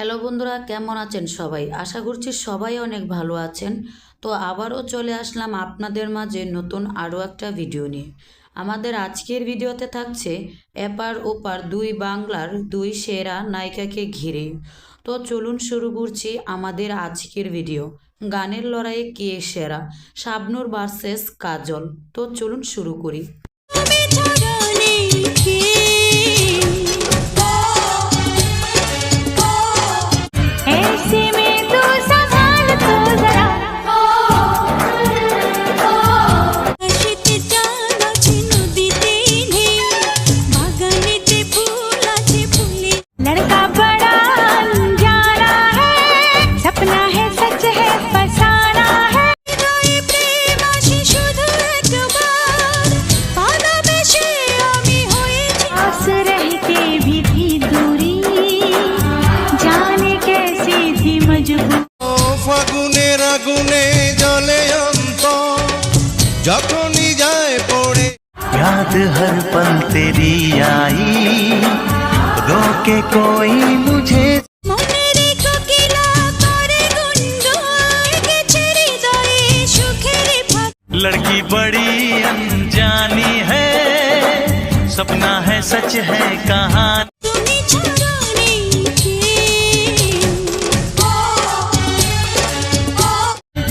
Hello বন্ধুরা, কেমন আছেন সবাই? আশা করছি সবাই অনেক ভালো আছেন। তো আবারও চলে আসলাম আপনাদের মাঝে নতুন আরও একটা ভিডিও নিয়ে। আমাদের আজকের ভিডিওতে থাকছে এপার ওপার দুই বাংলার দুই সেরা নায়িকাকে ঘিরে। তো চলুন শুরু করছি আমাদের আজকের ভিডিও। গানের লড়াইয়ে কে সেরা? শাবনুর ভার্সেস কাজল। তো চলুন শুরু করি। कैसी थी मजबूरी ও ফাগুনের আগুনে জলে অন্ত যখনই যায় পড়ে याद हर पल तेरी आई रोके कोई मुझे মনের কোকিলা করে গুনগুন গেছে হৃদয়ে সুখের ফাঁক लड़की बड़ी अनजानी है सपना है सच है कहानी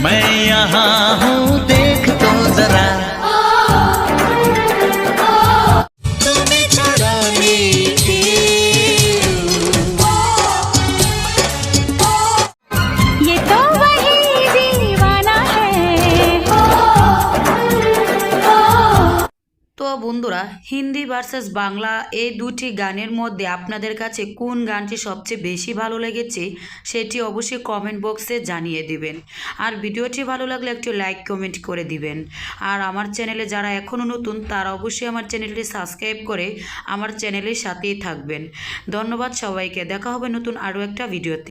मैं यहाँ हूँ। বন্ধুরা, হিন্দি ভার্সেস বাংলা এই দুটি গানের মধ্যে আপনাদের কাছে কোন গানটি সবচেয়ে বেশি ভালো লেগেছে সেটি অবশ্যই কমেন্ট বক্সে জানিয়ে দিবেন। আর ভিডিওটি ভালো লাগলে একটু লাইক কমেন্ট করে দিবেন। আর আমার চ্যানেলে যারা এখনও নতুন, তারা অবশ্যই আমার চ্যানেলটি সাবস্ক্রাইব করে আমার চ্যানেলের সাথেই থাকবেন। ধন্যবাদ সবাইকে, দেখা হবে নতুন আরও একটা ভিডিওতে।